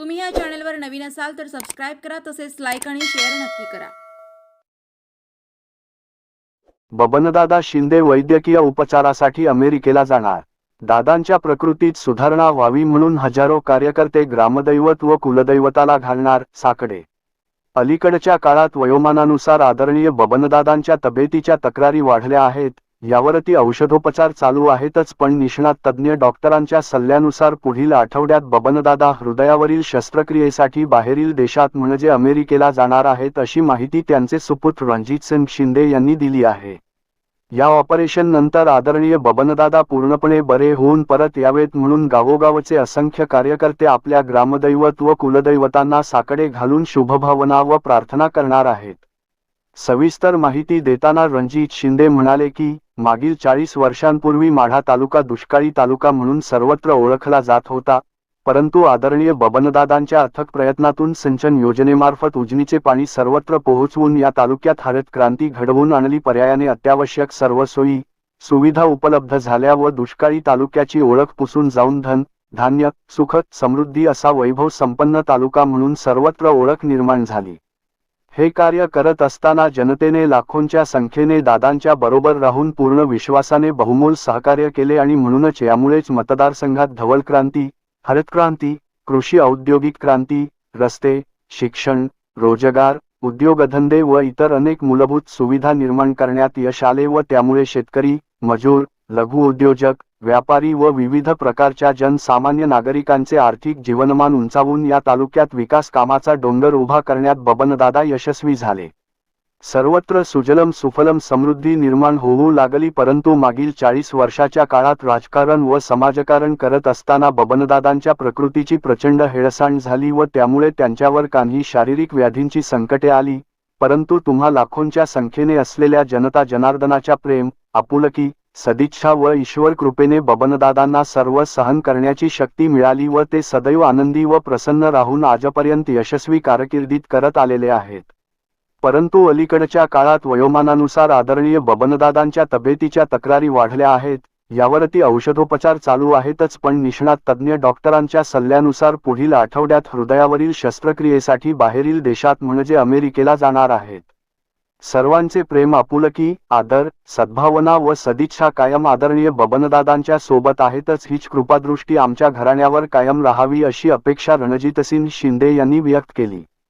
तुम्ही या चॅनलवर नवीन असाल तर सबस्क्राईब करा तसेच लाईक आणि शेअर नक्की करा. बबनदादा शिंदे वैद्यकीय उपचारासाठी अमेरिकेला जाणार. दादांच्या प्रकृतीत सुधारणा व्हावी म्हणून हजारो कार्यकर्ते ग्रामदैवत व कुलदैवताला घालणार साकडे. अलीकडच्या काळात वयोमानानुसार आदरणीय बबनदादांच्या तब्येतीच्या तक्रारी वाढल्या आहेत यावरती औषधोपचार चालू आहेतच पण निष्णात तज्ज्ञ डॉक्टरांच्या सल्ल्यानुसार पुढील आठवड्यात बबनदादा हृदयावरील शस्त्रक्रियेसाठी बाहेरील देशात म्हणजे अमेरिकेला जाणार आहेत अशी माहिती त्यांचे सुपुत्र रणजित सिंग शिंदे यांनी दिली आहे. या ऑपरेशन नंतर आदरणीय बबनदादा पूर्णपणे बरे होऊन परत यावेत म्हणून गावोगावचे असंख्य कार्यकर्ते आपल्या ग्रामदैवत व कुलदैवतांना साकडे घालून शुभभावना व प्रार्थना करणार आहेत. सविस्तर माहिती देताना रणजित शिंदे म्हणाले की मागील चाळीस वर्षांपूर्वी माढा तालुका दुष्काळी तालुका म्हणून सर्वत्र ओळखला जात होता परंतु आदरणीय बबनदादांच्या अथक प्रयत्नातून सिंचन योजनेमार्फत उजनीचे पाणी सर्वत्र पोहोचवून या तालुक्यात हरित क्रांती घडवून आणली. पर्यायाने अत्यावश्यक सर्व सोयी सुविधा उपलब्ध झाल्या व दुष्काळी तालुक्याची ओळख पुसून जाऊन धन धान्य सुख समृद्धी असा वैभव संपन्न तालुका म्हणून सर्वत्र ओळख निर्माण झाली. हे कार्य करत असताना जनतेने लाखोंच्या संख्येने दादांच्या बरोबर राहून पूर्ण विश्वासाने बहुमोल सहकार्य केले आणि म्हणूनच यामुळेच मतदारसंघात धवल क्रांती हरित क्रांती कृषी औद्योगिक क्रांती रस्ते शिक्षण रोजगार उद्योगधंदे व इतर अनेक मूलभूत सुविधा निर्माण करण्यात यश आले व त्यामुळे शेतकरी मजूर लघु उद्योजक व्यापारी व विविध प्रकारच्या जनसामान्य नागरिकांचे आर्थिक जीवनमान उंचावून या तालुक्यात विकास कामाचा डोंगर उभा करण्यात बबनदादा यशस्वी झाले. सर्वत्र सुजलम सुफलम समृद्धी निर्माण होऊ लागली परंतु मागील चाळीस वर्षाच्या काळात राजकारण व समाजकारण करत असताना बबनदादांच्या प्रकृतीची प्रचंड हेळसांड झाली व त्यामुळे त्यांच्यावर काही शारीरिक व्याधींची संकटे आली. परंतु तुम्हा लाखोंच्या संख्येने असलेल्या जनता जनार्दनाच्या प्रेम आपुलकी सदिच्छा व ईश्वर कृपेने बबनदादांना सर्व सहन करण्याची शक्ती मिळाली व ते सदैव आनंदी व प्रसन्न राहून आजपर्यंत यशस्वी कारकिर्दीत करत आलेले आहेत. परंतु अलीकडच्या काळात वयोमानानुसार आदरणीय बबनदादांच्या तब्येतीच्या तक्रारी वाढल्या आहेत यावरती औषधोपचार चालू आहेतच पण निष्णात तज्ज्ञ डॉक्टरांच्या सल्ल्यानुसार पुढील आठवड्यात हृदयावरील शस्त्रक्रियेसाठी बाहेरील देशात म्हणजे अमेरिकेला जाणार आहेत. सर्वांचे प्रेम आपुलकी आदर सद्भावना व सदिच्छा कायम आदरणीय बबनदादांच्या सोबत आहेतच हीच कृपादृष्टी आमच्या घराण्यावर कायम राहावी अशी अपेक्षा रणजितसिंह शिंदे यांनी व्यक्त केली.